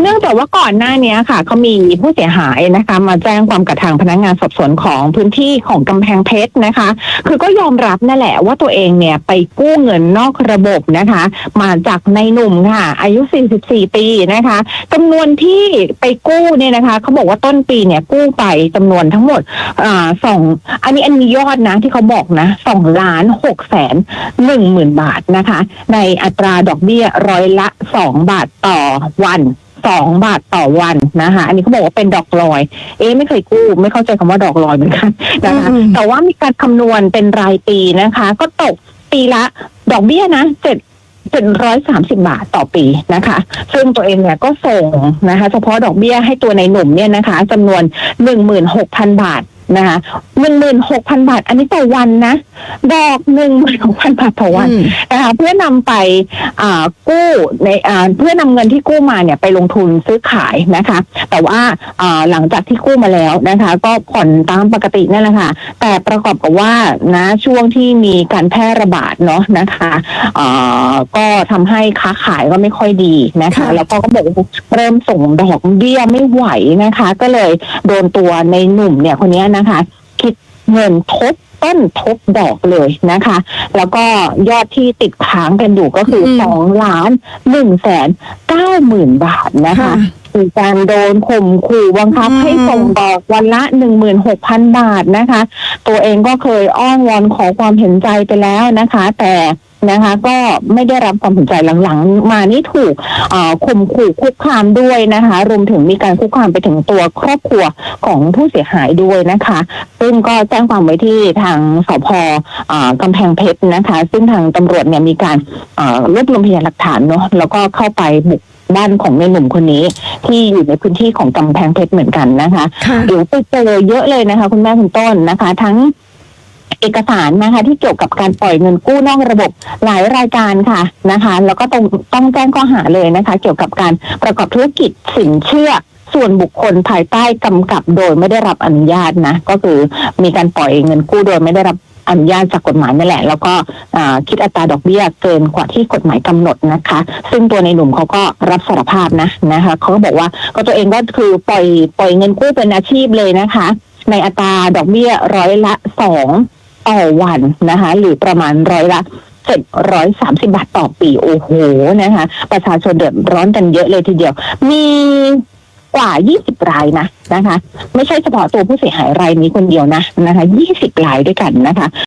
เนื่องจากว่าก่อนหน้านี้ค่ะเขามีผู้เสียหายนะคะ มาแจ้งความกับทางพนักงานสอบสวนของพื้นที่ของกำแพงเพชรนะคะ คือก็ยอมรับนั่นแหละว่าตัวเองเนี่ยไปกู้เงินนอกระบบนะคะ มาจากในหนุ่มค่ะ อายุ 44 ปีนะคะจำนวนที่ไปกู้เนี่ยนะคะเขาบอกว่าต้นปีเนี่ยกู้ไปจำนวนทั้งหมดอ่าสองอันนี้อันนี้ยอดนะที่เขาบอกนะสองล้านหกแสนหนึ่งหมื่นบาทนะคะ ในอัตราดอกเบี้ยร้อยละสองบาทต่อวัน สองบาทต่อวันนะคะ อันนี้เขาบอกว่าเป็นดอกลอย เอ๊ะไม่เคยกู้ ไม่เข้าใจคำว่าดอกลอยเหมือนกันนะคะอืมแต่ว่ามีการคำนวณเป็นรายปีนะคะ ก็ตกปีละดอกเบี้ยนะเจ็ดเจ็ดร้อยสามสิบาทต่อปีนะคะ ซึ่งตัวเองเนี่ยก็ส่งนะคะ เฉพาะดอกเบี้ยให้ตัวในหนุ่มเนี่ยนะคะจำนวนหนึ่งหมื่นหกพันบาท นะคะหนึ่งหมื่นหกพันบาท อันนี้ต่อวันนะ ดอกหนึ่งหมื่นหกพันบาทต่อวันอืมนะคะเพื่อนำไปอ่ากู้ในอ่าเพื่อนำเงินที่กู้มาเนี่ยไปลงทุนซื้อขายนะคะ แต่ว่าอ่าหลังจากที่กู้มาแล้วนะคะ ก็ผ่อนตามปกตินั่นแหละค่ะ แต่ประกอบกับว่านะช่วงที่มีการแพร่ระบาดเนาะนะคะอ่าก็ทำให้ค้าขายก็ไม่ค่อยดีนะคะค่ะแล้วก็ก็บอกว่าเริ่มส่งดอกเบี้ยไม่ไหวนะคะ ก็เลยโดนตัวในหนุ่มเนี่ยคนเนี้ยนะคะ คิดเงินทบต้นทบดอกเลยนะคะ แล้วก็ยอดที่ติดค้างกันอยู่ก็คือมสองล้านหนึ่งแสนเก้าหมื่นบาทนะคะค่ะ มีการโดนข่มขู่บังคับ ให้ส่งดอกวันละหนึ่งหมื่นหกพันบาทนะคะ ตัวเองก็เคยอ้อนวอนขอความเห็นใจไปแล้วนะคะ แต่นะคะก็ไม่ได้รับความเห็นใจหลังๆ มานี่ถูกข่มขู่คุกคามด้วยนะคะ รวมถึงมีการคุกคามไปถึงตัวครอบครัวของผู้เสียหายด้วยนะคะ ซึ่งก็แจ้งความไว้ที่ทางสพอ่ากำแพงเพชรนะคะ ซึ่งทางตำรวจเนี่ยมีการรวบรวมพยานหลักฐานเนาะแล้วก็เข้าไปบุก บ้านของในหนุ่มคนนี้ ที่อยู่ในพื้นที่ของกำแพงเพชรเหมือนกันนะคะค่ะเดี๋ยวไปเจอเยอะเลยนะคะ คุณแม่คุณต้นนะคะ ทั้งเอกสารนะคะ ที่เกี่ยวกับการปล่อยเงินกู้นอกระบบหลายรายการค่ะนะคะ แล้วก็ต้องต้องแจ้งข้อหาเลยนะคะ เกี่ยวกับการประกอบธุรกิจสินเชื่อส่วนบุคคลภายใต้กำกับโดยไม่ได้รับอนุญาตนะ ก็คือมีการปล่อยเงินกู้โดยไม่ได้รับ อนุญาตจากกฎหมายนั่นแหละ แล้วก็คิดอัตราดอกเบี้ยเกินกว่าที่กฎหมายกำหนดนะคะ ซึ่งตัวในหนุ่มเขาก็รับสารภาพนะนะคะเขาก็บอกว่าก็ตัวเองก็คือปล่อยปล่อยเงินกู้เป็นอาชีพเลยนะคะ ในอัตราดอกเบี้ยร้อยละสองต่อวันนะคะ หรือประมาณร้อยละเจ็ดร้อยสามสิบาทต่อปี โอ้โหนะคะ ประชาชนเดือดร้อนกันเยอะเลยทีเดียว มี กว่า 20 รายนะนะคะ ไม่ใช่เฉพาะตัวผู้เสียหายรายนี้คนเดียวนะนะคะ 20 รายด้วยกันนะคะ